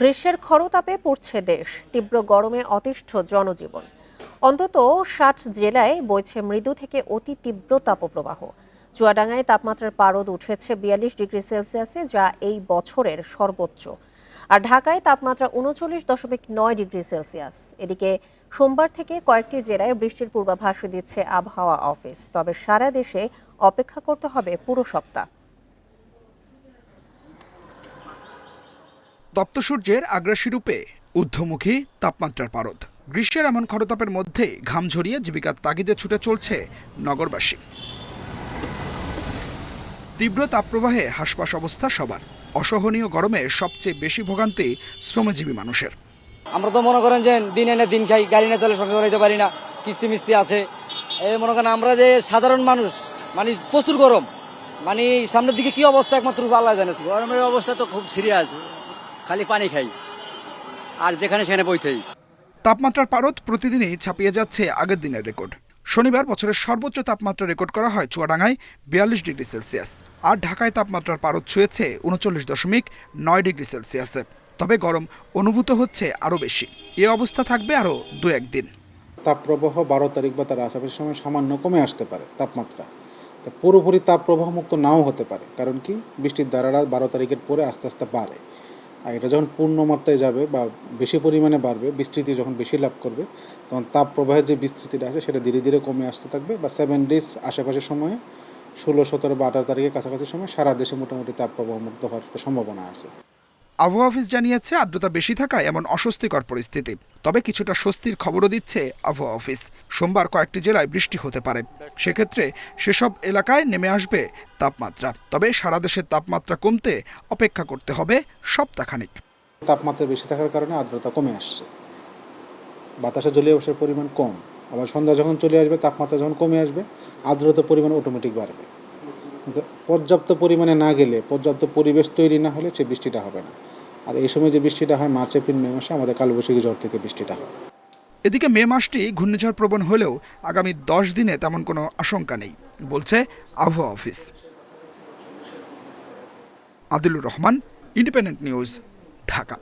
গ্রীষ্মের খরতাপে পড়ছে দেশ। তীব্র গরমে অতিষ্ঠ জনজীবন। অন্তত ষাট জেলায় বইছে মৃদু থেকে অতি তীব্র তাপপ্রবাহ। চুয়াডাঙ্গায় তাপমাত্রার পারদ উঠেছে বিয়াল্লিশ ডিগ্রি সেলসিয়াসে, যা এই বছরের সর্বোচ্চ। আর ঢাকায় তাপমাত্রা উনচল্লিশ দশমিক নয় ডিগ্রি সেলসিয়াস। এদিকে সোমবার থেকে কয়েকটি জেলায় বৃষ্টির পূর্বাভাস দিচ্ছে আবহাওয়া অফিস। তবে সারা দেশে অপেক্ষা করতে হবে পুরো সপ্তাহ। তপ্ত সূর্যের আগ্রাসী রূপে ঊর্ধ্বমুখী তাপমাত্রার পারদ। গ্রীষ্মের এমন খরতাপের মধ্যেই ঘাম ঝরিয়ে জীবিকার তাগিদে ছুটে চলছে নগরবাসী। তীব্র তাপপ্রবাহে হাসপাস অবস্থা সবার। অসহনীয় গরমে সবচেয়ে বেশি ভোগান্তি শ্রমজীবী মানুষের। আমরা তো মনে করেন যে দিন এনে দিন খাই গাড়ি না চলে সংসার চালাইতে পারি না কিস্তি মিস্তি আছে। এই মনে করেন আমরা যে সাধারণ মানুষ মানে প্রচুর গরম মানে সামনের দিকে কি অবস্থা একমাত্র আল্লাহ জানে। গরমের অবস্থা তো খুব সিরিয়াস খালি পানি খাই। আর যেখানে সেখানে বইতেই তাপমাত্রার পারদ প্রতিদিনই ছাপিয়ে যাচ্ছে আগের দিনের রেকর্ড। শনিবার বছরের সর্বোচ্চ তাপমাত্রা রেকর্ড করা হয় চুয়াডাঙ্গায় বিয়াল্লিশ ডিগ্রি সেলসিয়াস। আর ঢাকায় তাপমাত্রার পারদ ছুঁয়েছে উনচল্লিশ দশমিক নয় ডিগ্রি সেলসিয়াসে। তবে গরম অনুভূত হচ্ছে আরও বেশি। এ অবস্থা থাকবে আরও দু একদিন। তাপপ্রবাহ বারো তারিখ বা তার আশেপাশের সময় সামান্য কমে আসতে পারে তাপমাত্রা। তা পুরোপুরি তাপপ্রবাহ মুক্ত নাও হতে পারে। কারণ কি? বৃষ্টির ধারাটা বারো তারিখের পরে আস্তে আস্তে বাড়ে। আর এটা যখন পূর্ণ মাত্রায় যাবে বা বেশি পরিমাণে বাড়বে, বিস্তৃতি যখন বেশি লাভ করবে, তখন তাপ প্রবাহের যে বিস্তৃতিটা আছে সেটা ধীরে ধীরে কমে আসতে থাকবে বা সেভেন ডেজ আশেপাশের সময়ে, ষোলো, সতেরো বা আঠারো তারিখের কাছাকাছি সময় সারা দেশে মোটামুটি তাপ প্রবাহ মুক্ত হওয়ার সম্ভাবনা আছে। আবহাওয়া অফিস জানিয়েছে আর্দ্রতা বেশি থাকায় এমন অস্বস্তিকর পরিস্থিতি। তবে কিছুটা স্বস্তির খবরও দিচ্ছে আবহাওয়া অফিস। সোমবার কয়েকটি জেলায় বৃষ্টি হতে পারে। সেক্ষেত্রে সেসব এলাকায় নেমে আসবে তাপমাত্রা। তবে সারা দেশের তাপমাত্রা কমতে অপেক্ষা করতে হবে সপ্তাহখানিক। তাপমাত্রা বেশি থাকার কারণে আর্দ্রতা কমে আসছে। বাতাসে জলীয় বাষ্পের পরিমাণ কম। আবার সন্ধ্যা যখন চলে আসবে, তাপমাত্রা যখন কমে আসবে, আর্দ্রতার পরিমাণ অটোমেটিক বাড়বে। পর্যাপ্ত পরিমাণে না গেলে, পর্যাপ্ত পরিবেশ তৈরি না হলে সে বৃষ্টিটা হবে না। আর এই সময় যে বৃষ্টিটা হয়, মার্চ, এপ্রিল, মে মাসে আমাদের কালবৈশাখী ঝড় থেকে বৃষ্টিটা হয়। এদিকে মে মাসটি ঘূর্ণিঝড় প্রবণ হলেও আগামী দশ দিনে তেমন কোনো আশঙ্কা নেই, বলছে আবহাওয়া office. Adilur Rahman, Independent News, Dhaka.